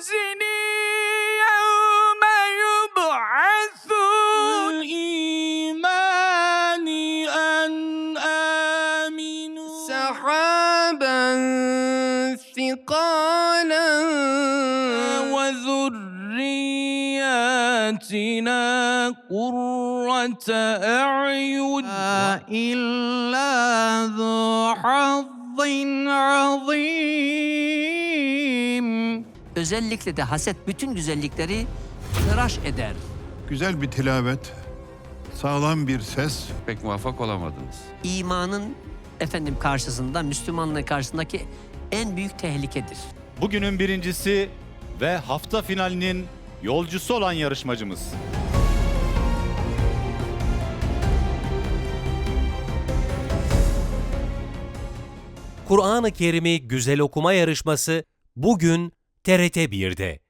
واحزني يوم يبعثون. الإيمان أن آمنوا. سحابا ثقالا. وذرياتنا قرة أعين. إلا ذو حظ عظيم. Özellikle de haset bütün güzellikleri tıraş eder. Güzel bir tilavet, sağlam bir ses, Pek muvaffak olamadınız. İmanın efendim karşısında, Müslümanlığın karşısındaki en büyük tehlikedir. Bugünün birincisi ve hafta finalinin yolcusu olan yarışmacımız. Kur'an-ı Kerim'i güzel okuma yarışması bugün TRT 1'de.